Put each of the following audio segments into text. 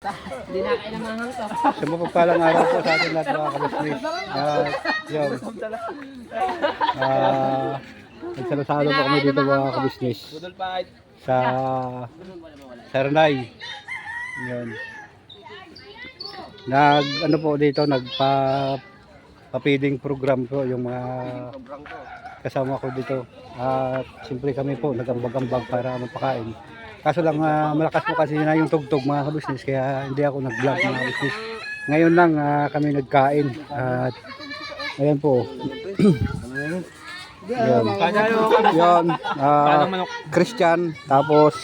Hindi na kayo namahang to. Sa mapagpalang araw po sa ating lahat mga kabisnes. At yun. Ah, nagsalo-salo po kami dito mga kabisnes. Pa. Sa Sernay. Yun. Nag ano po dito nagpa papiding program po yung mga kasama ko dito. At siyempre kami po nagambag-ambag para mapakain. Kaso lang ah, malakas po kasi na yung tugtog mga kabisnes kaya hindi ako nag-vlog mga kabisnes. Ngayon lang ah, kami nagkain at ayan po. Yun. Yun. ah, Christian tapos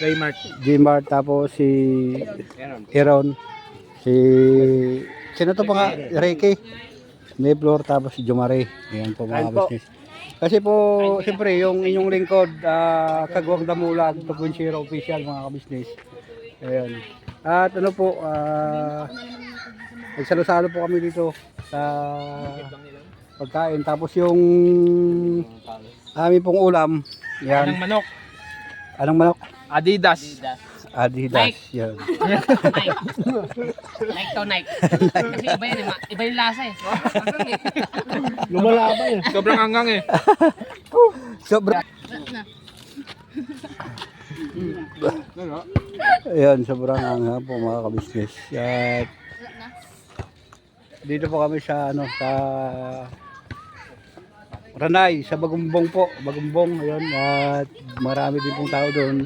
Raymart. Jmart tapos si Aaron si sino to pa nga Ricky Maybloor tapos si Jumare ayan po mga business kasi po siyempre yung inyong lingkod ah, Kagwang Damulag Tugunshiro official mga kabisnes ayan. At ano po ah, nagsalo-salo po kami dito sa pagkain. Tapos yung amin pong ulam Anong yan manok? anong manok? Adidas. Adidas yan Nike. Nike to Nike. Kasi iba yan, eh, ma- iba yung lasa eh. lumalaban yan Sobrang hanggang eh. sobra Ayan, sobrang hanga po mga kabisnes. At dito po kami sa ano sa Ranay, sa Bagumbong po, Bagumbong, ayun, at marami din pong tao doon.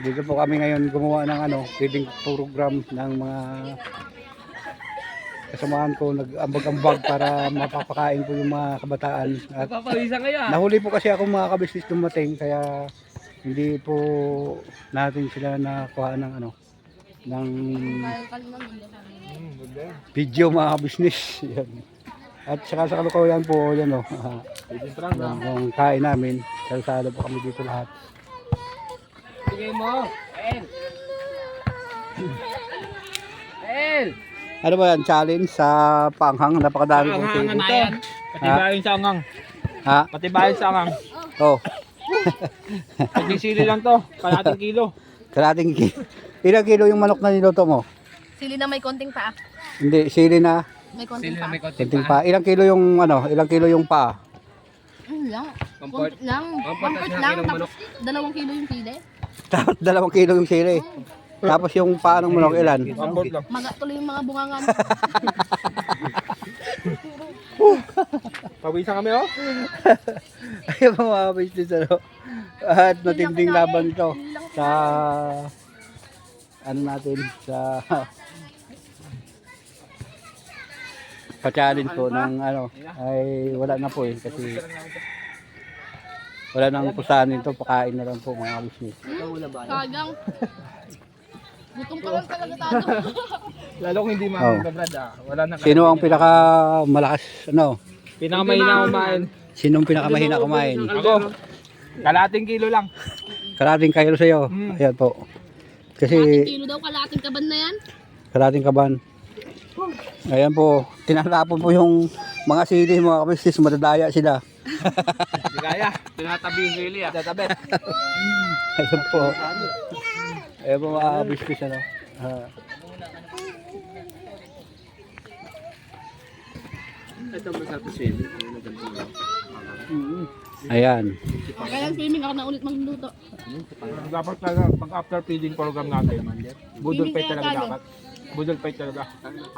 Dito po kami ngayon gumawa ng ano, feeding program ng mga kasamahan ko, nag-ambag-ambag para mapapakain po yung mga kabataan. At ah. Nahuli po kasi ako mga kabisnes dumating kaya hindi po natin sila nakuha ng ano ng video mga kabisnes. Yan. At saka sa kalukuyan po, yan o. Uh, yung kain namin. Kalsada po kami dito lahat. Sige mo. El. El. Ano ba yan? Challenge sa panghang. Napakadami pong Hangan tubig. na yan. Patibayin sa angang. Ha? Patibayin sa angang. Oh. Pwede sili lang to. Kalating kilo. Kalating ki. Ilang kilo yung manok na niluto mo? Sili na may konting paa. Hindi, sili na. May konting paa. may konting Tinting pa. Ilang kilo yung ano? Ilang kilo yung pa? Ano lang? Comfort. Konti lang. Comfort Comfort lang. kilong Tapos dalawang kilo yung pide. Tapos dalawang kilo yung sili. Tapos yung paanong manok ilan? Ambot lang. Maga tuloy yung mga bunganga mo. Pawisan kami oh. Ay, mga business ano. At matinding laban ito sa ano natin sa pa-challenge po ng ano ay wala na po eh kasi wala nang pusahan ito pakain na lang po mga business. Kagang. Gutom pa lang talaga tayo. Lalo kung hindi Oh. makakabrad ah. Wala na. Sino ang pinaka malakas ano? Pinakamahina kumain. Sino ang pinakamahina kumain? Ako. Kalating kilo lang. Karating kayo sa iyo. Ayan po. Kalating Kasi kilo daw, kalating kaban na yan. karating kaban. Ayan po, tinatapon po yung mga sili mga kamistis, madadaya sila. Hindi kaya. Tinatabi yung sili ah. Tatabet. Ayan po. Ayan po mga kamistis, ano. Ah, Ito masarap sili. ayan. Kaya swimming ako na ulit magluto. Dapat talaga pag after feeding program natin. Budol fight talaga dapat. Budol fight talaga.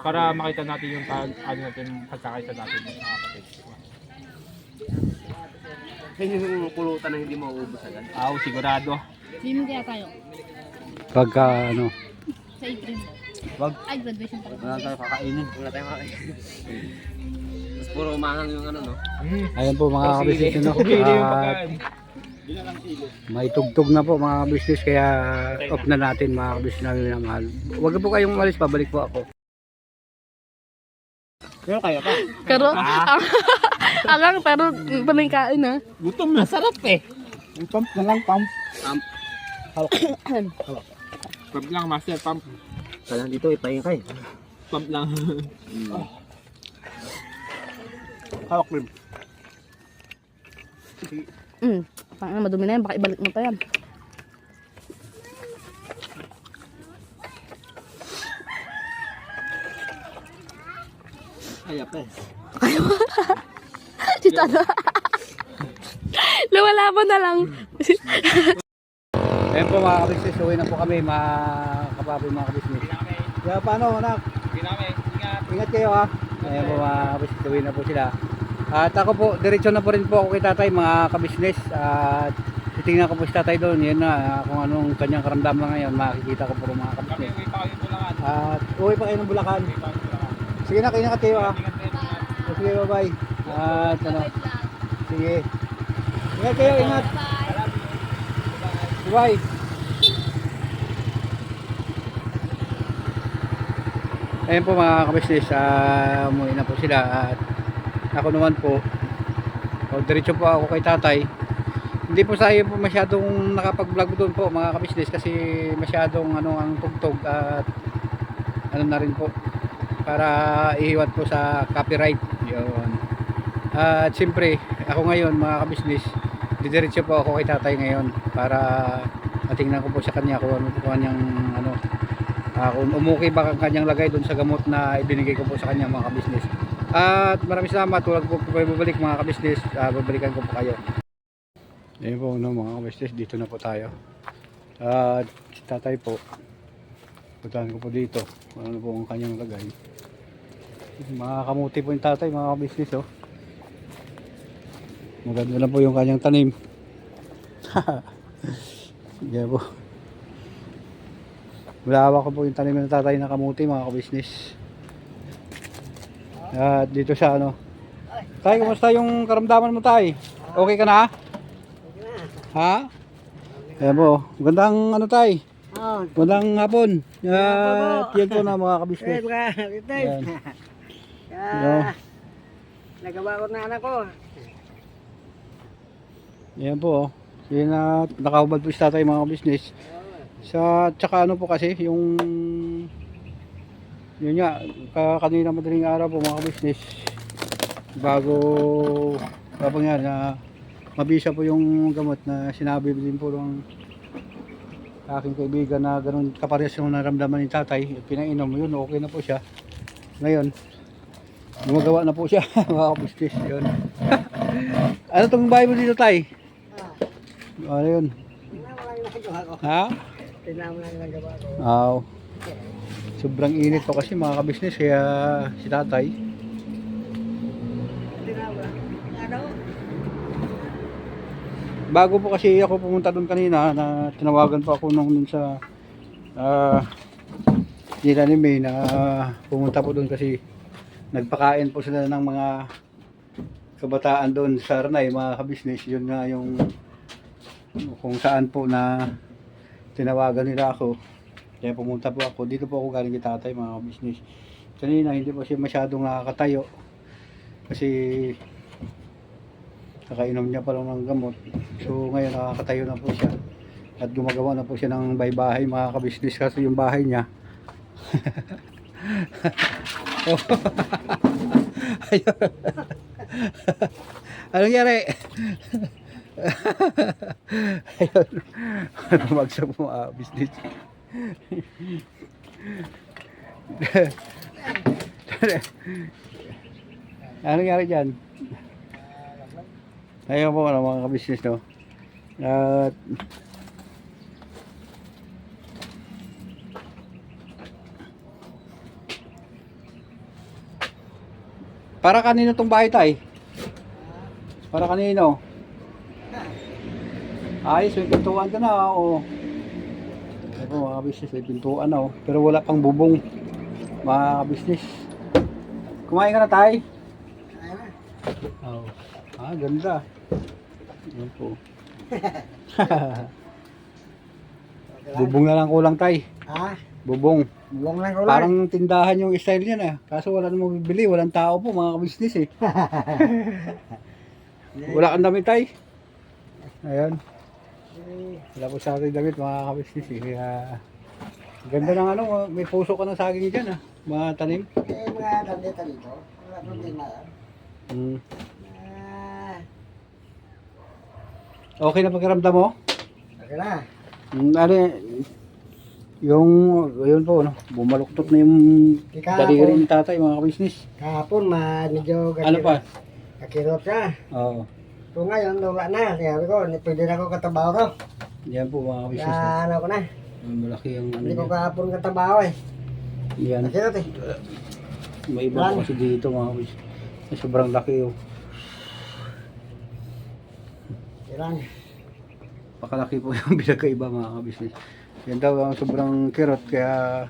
Para makita natin yung pag, ano natin, pagkakaisa natin ng mga kapatid. Yan yung pulutan na hindi mauubos agad. Ako sigurado. Swimming kaya tayo. Pagka, ano, Sa April. Wag. Ay, graduation pala. wala tayo kakainin. Wala tayong kakain. Mas puro umangang yung ano no. Hmm. Ayan po mga kamistis, ano. Pumili yung At pagkain. May tugtog na po mga business kaya off na natin mga business namin na mahal. Huwag po kayong umalis, pabalik po ako. Pero kaya pa. Pero, alang, pero paningkain ha. Gutom na. Sarap eh. Pump na lang, pump. Pump. Pump lang, master, pump. Kaya dito ipahinga kayo. Pump lang. Hawak rin. Hmm. Tanga, madumi na yan. Baka ibalik mo pa yan. Kaya pa eh. Kaya pa. Dito na. Lumala mo na lang. Ayan po mga kabisnes. Uwi na po kami mga kapapoy mga kabisnes. Kaya paano anak? Ingat. Ingat kayo ha. Ayan po mga kabisnes. Uwi na po sila. At ako po, diretso na po rin po ako kay tatay mga kabisnes. At titingnan ko po si tatay doon. Yun na, ah, kung anong kanyang karamdaman ngayon, makikita ko po mga Kami, kabisnes. uwi pa kayo tulangan. At uwi pa kayo ng Bulacan. Kayo. Sige na, kayo ha. Ingat rin, ingat. O, Sige, bye-bye. At ano, sige. Ingat kayo, ingat. Bye. Ayun po mga kabisnes, uh, umuwi na po sila at ako naman po, o, diretso po ako kay tatay. Hindi po sa po masyadong nakapag-vlog doon po mga kabisnes kasi masyadong ano ang tugtog at ano na rin po para ihiwat po sa copyright. Yun. At siyempre, ako ngayon mga kabisnes, didiretso po ako kay tatay ngayon para matingnan ko po sa kanya kung ano po kanyang ano ah, kung umukay ba ang kanyang lagay doon sa gamot na ibinigay ko po sa kanya mga kabisnes. At maraming salamat. Tulad po kayo babalik mga kabisnes. ah, babalikan ko po kayo. Ayun po no, mga kabisnes. Dito na po tayo. At si tatay po. Puntahan ko po dito. Ano po ang kanyang lagay. Mga kamuti po yung tatay mga kabisnes oh. Maganda na po yung kanyang tanim. Yan po. Wala ko po yung tanim ng tatay na kamuti mga kabisnes. At dito sa ano. Tay, kumusta yung karamdaman mo tay? Okay ka na? Ha? Ayan po. Gandang ano tay? Gandang hapon. At yan po na mga kabisnes. Ayan. No. Nagawa ko na anak ko. Yan po. oh. Yan na nakahubad po si tatay mga kabisnes. Sa tsaka ano po kasi yung yun nga ka, kanina madaling araw po mga kabisnes bago habang yan na mabisa po yung gamot na sinabi din po ng aking kaibigan na ganun kapares yung naramdaman ni tatay pinainom yun okay na po siya ngayon gumagawa na po siya mga kabisnes yun ano tong bahay mo dito tay? ano yun? Ha? Tingnan mo lang nagawa ko. Aw. Sobrang init po kasi mga kabisnes kaya si tatay. Bago po kasi ako pumunta doon kanina na tinawagan po ako nung dun sa ah nila ni May na pumunta po doon kasi nagpakain po sila ng mga kabataan doon sa Arnay, mga kabisnes. Yun nga yung kung saan po na tinawagan nila ako. Kaya pumunta po ako. Dito po ako galing kay tatay, mga kabisnes. Kanina hindi po siya masyadong nakakatayo. Kasi kakainom niya pa lang ng gamot. So ngayon nakakatayo na po siya. At gumagawa na po siya ng baybahay mga kabisnes kasi yung bahay niya. oh. Anong nangyari? Ayun. Bumagsak po mga business. Anong nangyari dyan? Ayun po ano, mga kabisnes no. At Para kanino tong bahay tay? Para kanino? Ayos, may pintuan ka na, oo. Ito mga business, may pintuan na, oh. Pero wala pang bubong. Mga business. Kumain ka na, tay? Ayun na. Oo. Ah, ganda. Yan po. bubong na lang kulang, tay. Ha? Bubong. Buwang lang ko lang. Parang tindahan yung style niyan, ah. Kaso wala namang bibili, walang tao po, mga business, eh. Wala kang damit, tay. Ayan. Wala po sa ating damit, mga kabisnes, eh. Kaya, ganda ng ano, may puso ka ng saging dyan, ah. Mga tanim. Eh, mga dandeta dito. Wala problema yan. Mm. Ah, Okay na pagkaramdam mo? okay na. Mm, ano, Yung, yun po, no, bumaluktot na yung daliri ni tatay, mga kabisnes. Kahapon, ma, medyo Ano pa? Kakirot siya. Oo. So ngayon, wala na. Sabi ko, pwede na ako katabaho to. Yan po, mga kabisnes. Kaya ano ko na. Malaki yung ano Hindi ko kahapon katabaho eh. Yan. Kakirot eh. May iba po kasi dito, mga kabisnes. Sobrang laki oh. Ilan. Pakalaki po yung pinagkaiba mga kabisnes. Yan daw ang sobrang kirot kaya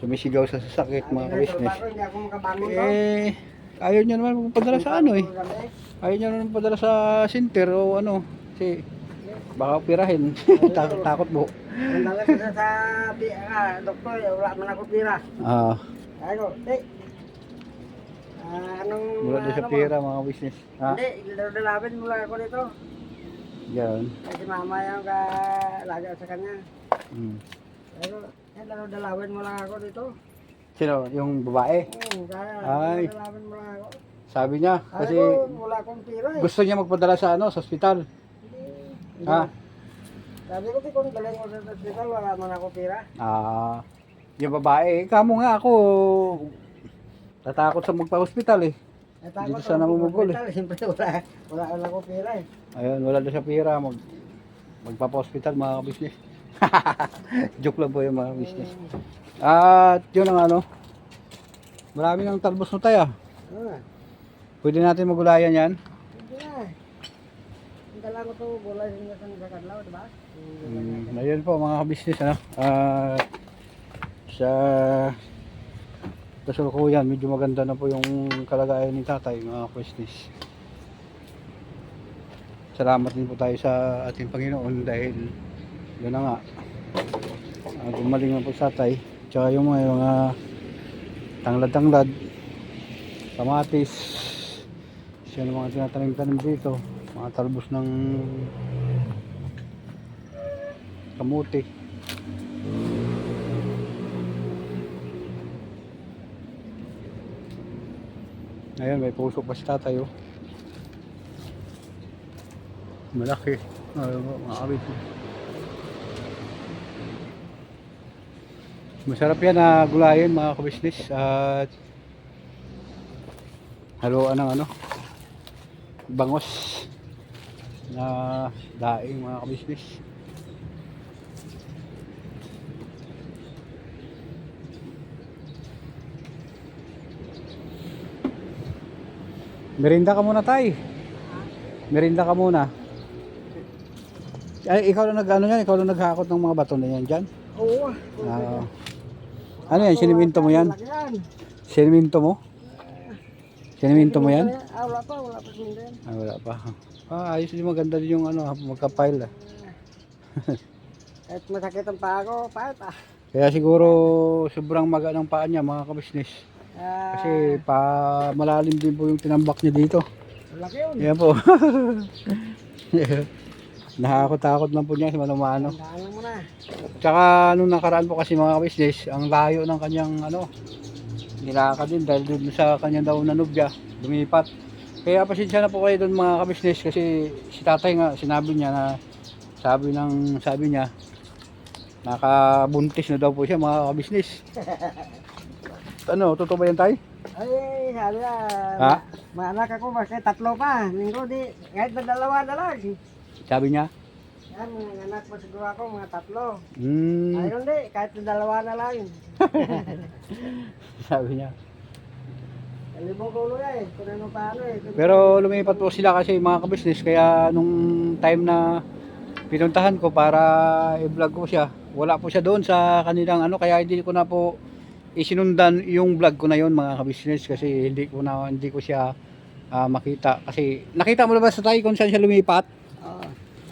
sumisigaw sa sasakit mga kabisnes. Eh, ayaw niya naman padala sa ano eh. Ayaw niya naman padala sa center o ano. Kasi baka operahin. takot, takot po. Ang dala ko sa ah, doktor, eh, wala man ako pira. Ah, Ay ko, di. Ah, anong... mula doon sa ano mo? pera mga kabisnes. Ha? Hindi, dalawin mula ako dito. Yan. Kasi mama yung ka laga sa kanya. Hmm. Pero, eh, dalaw dalawin mo lang ako dito. Sino? Yung babae? Hmm, kaya, Ay. dalawin mo lang ako. Sabi niya. Kasi, Kasi wala akong pira eh. gusto niya magpadala sa ano, sa ospital. Hindi. Ha? Sabi ko, kung dalhin ko sa hospital, wala man ako pira. Ah, yung babae, eh, kamo nga ako tatakot sa magpa-hospital eh. Eh, Dito takot sa ako namumugol eh. hospital, Siyempre, wala, wala, wala akong pira eh. Ayun, wala na siya pera, mag magpapa-hospital mga business. Joke lang po yung mga business. At yun ang ano, marami ng talbos no tayo. Ah, Pwede natin magulayan yan. na. Ang ko to, bulay sa sa kadlaw, di ba? Mm, ayun po mga business ano. Ah, sa kasalukuyan, medyo maganda na po yung kalagayan ni tatay mga business. Salamat din po tayo sa ating Panginoon dahil yun na nga. Uh, gumaling na po sa tatay. Tsaka yung mga, mga tanglad-tanglad, kamatis, siya ng mga tinatanim-tanim dito, mga talbos ng kamuti. Ayun, may puso pa si tatay oh. Malaki. Ayun, mga. Masarap yan na gulayin mga kabisnes at haluan ng ano bangos na daing mga kabisnes. Merinda ka muna tay. Merinda ka muna. Ay, ikaw na nag ano yan, ikaw na naghakot ng mga bato na yan dyan. Oo. Ah. ano yan, siniminto mo yan. Siniminto mo? Siniminto mo yan? Ah, wala pa, wala pa sinda yan. Ah, wala pa. Ah, ayos din maganda din yung ano, magka-pile ah. Kahit masakit ang paa ko, paat ah. Kaya siguro sobrang maga ng paa niya mga kabisnes. Ah, Kasi pa malalim din po yung tinambak niya dito. laki yun. Yan po. Nakakot-takot lang po niya si Manumano. Tandaan mo na. Tsaka nung nakaraan po kasi mga business, ang layo ng kanyang ano, nilakad din dahil dun sa kanyang daw na nubya, lumipat. Kaya pasensya na po kayo doon mga kabisnes kasi si tatay nga sinabi niya na sabi ng sabi niya nakabuntis na daw po siya mga kabisnes. ano, totoo ba yan tay? Ay, sabi na. Ha? Mga anak ako, kasi tatlo pa. Linggo di, kahit na dalawa na lang. Sabi niya? Yan, mga anak mo siguro ako, mga tatlo. Hmm, Ayun di, kahit na dalawa na lang. sabi niya. Libong kulo eh, kung ano paano eh. Pero lumipat po sila kasi mga kabisnes kaya nung time na pinuntahan ko para i-vlog ko siya, wala po siya doon sa kanilang ano kaya hindi ko na po isinundan yung vlog ko na yon mga kabisnes kasi hindi ko na hindi ko siya ah, makita kasi nakita mo na ba sa tayo kung saan siya lumipat?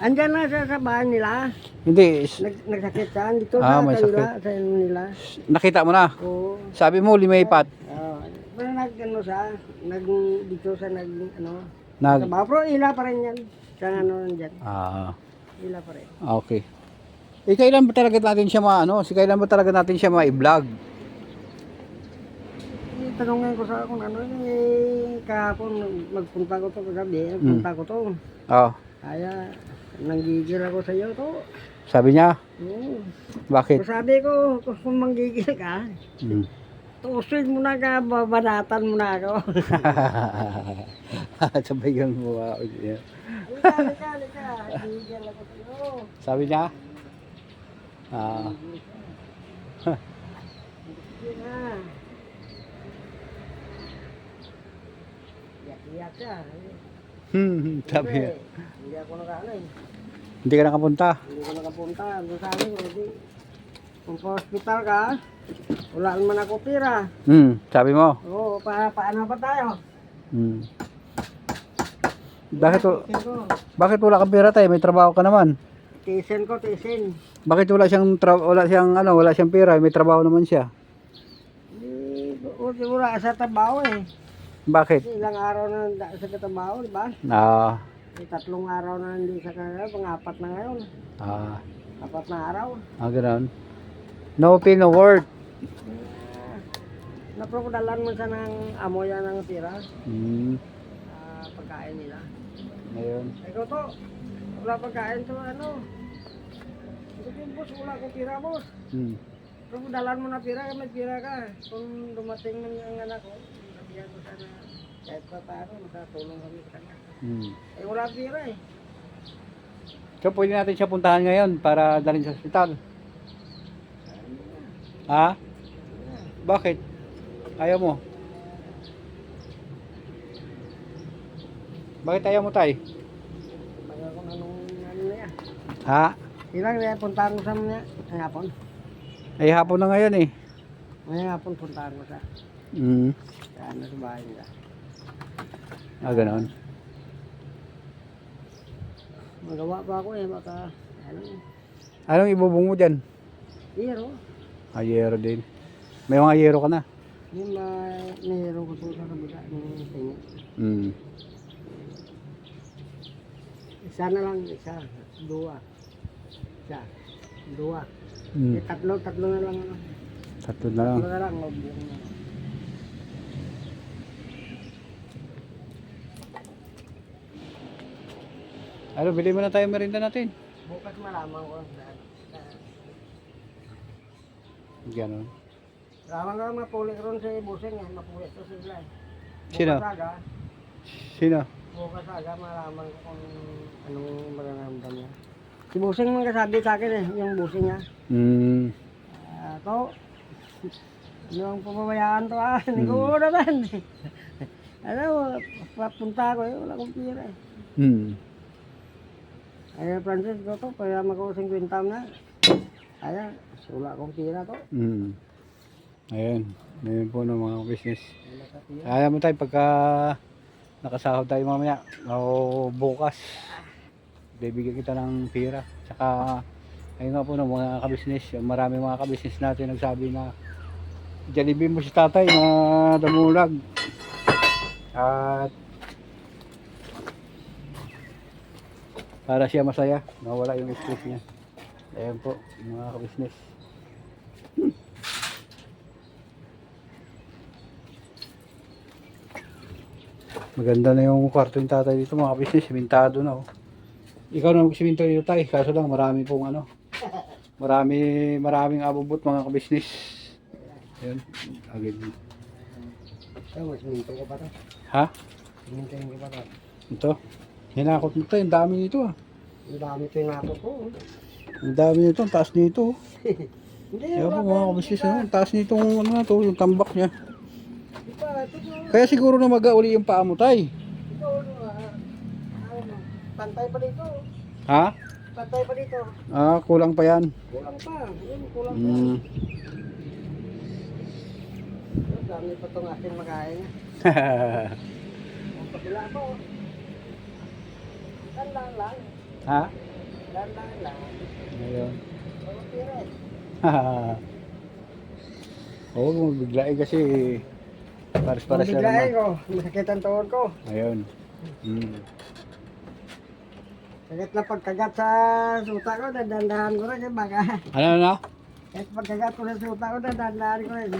Oo. Andyan na sa, sa bahay nila. Hindi, Nag, nagsakit saan dito Ah, sa may kanila, sa nila. nakita mo na. Oo. Sabi mo lumipat. Oo. Pero nag ano sa, nag dito sa nag ano. Nag Sa pero ila pa rin yan. Sa ano nandyan, Ah, ila pa rin. okay. Eh, kailan ba talaga natin siya ma ano? Si kailan ba talaga natin siya ma-vlog? Tanongin ko sa kung ano eh, kahapon magpunta ko to kagabi, nagpunta ko to. Oh. Kaya, nanggigil ako sa iyo to. Sabi niya, Oo. bakit? Sabi ko, kung manggigil ka, Hmm. tuusin mo na ka, babanatan mo na ako. Sabayan mo ako. niya. Halika, halika, halika. Ako sa'yo. Sabi niya, ah. Iyak-iyak ka. hmm, sabi niya, Hindi, Hindi ako nakaano eh. hindi ka nakapunta. Hindi ko nakapunta. Doon sabi ko, di. Kung pa hospital ka, wala naman ako tira. Hmm, sabi mo. Oo, pa, paano pa tayo? Hmm. Bakit, wa- Tisin ko. bakit wala kang pera tayo? May trabaho ka naman. Tisin ko, tisin. Bakit wala siyang tra- wala siyang ano, wala siyang pera, may trabaho naman siya. Eh, wala sa trabaho eh. Bakit? Kasi ilang araw na sa trabaho, di ba? Ah, May tatlong araw na hindi sa kanya, pang-apat na ngayon. ah, Apat na araw. ah, gano'n. No pay, no word. Naprodalan mo siya ng amo yan ng tira. Hmm, ah, pagkain nila. ayun. Ikaw to, wala pagkain to ano. Ito yung boss, wala akong tira boss. Hmm. Pero dalan mo na pira, may pira ka. Kung dumating yung anak ko, sabihan ko sana kahit pa paano, makatulong kami sa kanya. Hmm. Eh wala pira eh. So, pwede natin siya puntahan ngayon para dalhin sa ospital. Ha? Bakit? Ayaw mo? Bakit ayaw mo tay? Baga kung anong ano. Ha? Ilang niya, puntahan ko sa mga hapon. Ay hapon na ngayon eh. Ngayong hapon puntahan ko sa Hmm. sa ano sa bahay nila. Ah, ganon. Magawa pa ako eh, baka ano, Anong ibubong mo dyan? hero. Ayero din. May mga ayero ka na. Yung may mayroon ko po sa kabila ng tingin. Hmm. Isa na lang, isa, dua. Isa, dua. Hmm. Eh, tatlo, tatlo na lang ano. Tatlo na lang. Tatlo na lang, mabuong na. Ano, bili mo na tayo merinda natin. Bukas malaman ko. Ganon. Malaman ko mapuli ron sa busing eh, mapuli to sila eh. Sino? Bukas aga, Sino? bukas aga malaman ko kung anong mararamdam niya. Si busing man kasabi sa akin eh, yung busing niya. Hmm. Ah, to, ang pababayaan to ah, hindi ko naman. ano, papunta ko eh, wala akong pira eh. Hmm. Ay, Francis, ko to, kaya mag 50 na. Kaya, wala akong pira to. Hmm. Ayun. Ayun po ng mga business. Kaya mo tayo pagka nakasahod tayo mamaya o bukas. Bibigyan kita ng pera. Tsaka ayun nga po ng mga kabisnes. Marami mga kabisnes natin nagsabi na Jollibee mo si tatay na damulag. At para siya masaya, nawala yung stress niya. Ayun po, mga kabisnes. Maganda na yung kwarto ng tatay dito mga business, simentado na oh. Ikaw na magsiminto dito tay, kaso lang marami pong ano. Marami, maraming abubot mga kabisnes. Ayun, agad. Ha? Mintoin ko pa to. Ito. Hinakot mo ang dami nito ah. Ang dami ito ako ko. Ang dami nito, ang taas nito. oh. Hindi, wala po mga kabisnes, ano, ang taas nito ano na to, yung tambak niya. Di pa, ito po. Kaya siguro na mag-auli yung paa mo tay. Ito, ano, ah, ano, pantay pa dito. Ha? Pantay pa dito. Ah, kulang pa yan. Kulang pa. Yun, kulang pa. Hmm. Ang dami pa itong aking makain. Ang pagkila po. Dandan lang. ha? Lang. Ayun. Walang pira eh. Oo, kung biglain kasi pares-pares na biglain naman. ko, masakit ang tuhod ko. Ayun. Mm. Sakit na pagkagat sa suta ko, dadandahan ko rin. eh, Baka, Ano na? kahit pagkagat ko sa suta ko, dadandahan ko rin.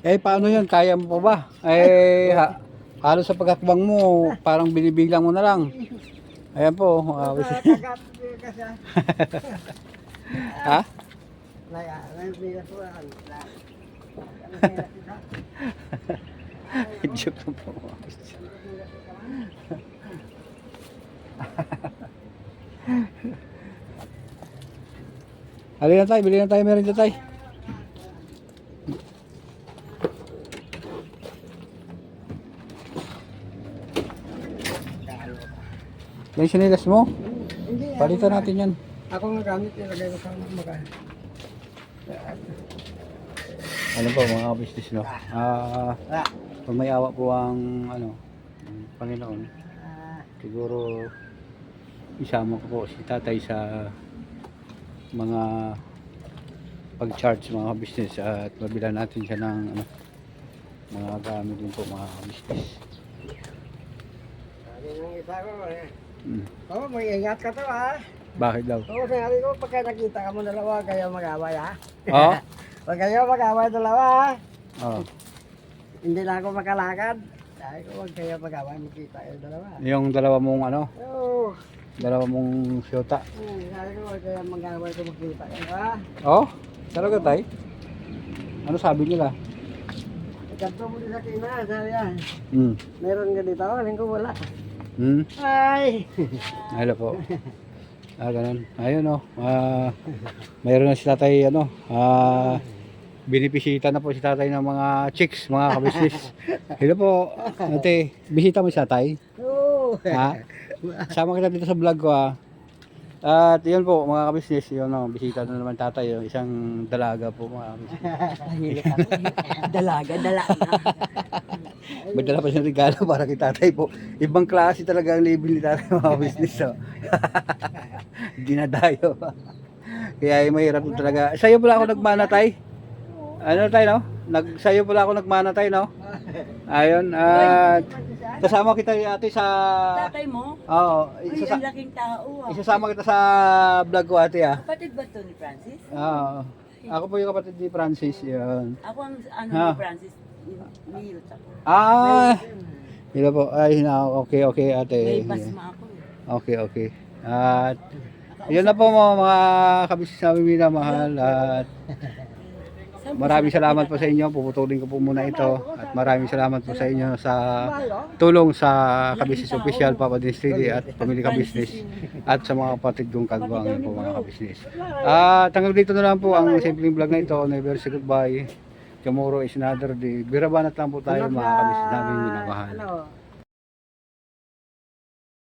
Eh, paano yan? Kaya mo pa ba? Eh, ha, halos sa pagkakbang mo, parang binibilang mo na lang. Ayan po, kasi. Ha? Joke lang po mga kabisnes. Halika na tayo, bili na tayo meron dyan tayo. Yung sinilas mo, Hindi, palitan natin yan. ako nga gamit, ilagay ko sa maka. Ano po mga business no? Ah, Ah, pag may awa po ang ano, ang Panginoon, ah, siguro isama ko po si tatay sa mga pag-charge mga business at mabila natin siya ng ano, mga gamit din po mga business. sabi ng isa ko, eh. Mm. Oo, mag-ingat ka to ha. Bakit daw? Oo, sabi ko, pagka nakita ka mo dalawa, kayo mag-away ha. Oh? Pag kayo mag-away dalawa ha. oh. Hindi na ako makalakad. Sabi ko, huwag kayo mag-away, makita kayo dalawa. Yung dalawa mong ano, Oo. dalawa mong syota. Hmm, sabi ko, huwag kayo mag-away kung makita kayo ha. Oh? Talaga tay? Ano sabi nila? Ikanto mo din sa kina, sabi yan. Hmm. Meron ka dito, alin ko wala. Hmm. Ay! Hello po. Ah, ganun. Ayun oh. Ah, mayroon na si tatay ano, ah binipisita na po si tatay ng mga chicks, mga kabisnes. Hello po. Ate, bisita mo si tatay? Oo. Ha? Sama kita dito sa vlog ko ah. At yun po mga kabisnes, yun oh, bisita na naman tatay, yung isang dalaga po mga kabisnes. dalaga, dalaga. May dala pa siyang regalo para kay tatay po. Ibang klase talaga ang label ni tatay mga business. So. Dinadayo. Kaya ay mahirap po talaga. Sa'yo pala ako nagmana tay. Ano tay no? Nag, sa'yo pala ako nagmana tay no? Ayun. At kasama kita ate sa... Tatay mo? Oo. Uy, Isasa, ang laking tao ah. isasama kita sa vlog ko ate ah. Kapatid ba to ni Francis? Oo. Ako po yung kapatid ni Francis. Yun. Ako ang ano Ha? ni Francis. Nihilot ako. Ah! Hello po. Ay, na, okay, okay ate. May pasma ako eh. Okay, okay. At yun na po mga, mga kabisnes namin minamahal at maraming salamat po sa inyo. Puputulin ko po muna ito at maraming salamat po sa inyo sa tulong sa Kabisnes Official Papa Distrili at Pamilya Kabisnes at sa mga kapatid kong kagwang yun po mga kabisnes. At hanggang dito na lang po ang simpleng vlog na ito. Never say goodbye. Tomorrow is another day. Birabanat lang po tayo mga kabisnes namin minamahal.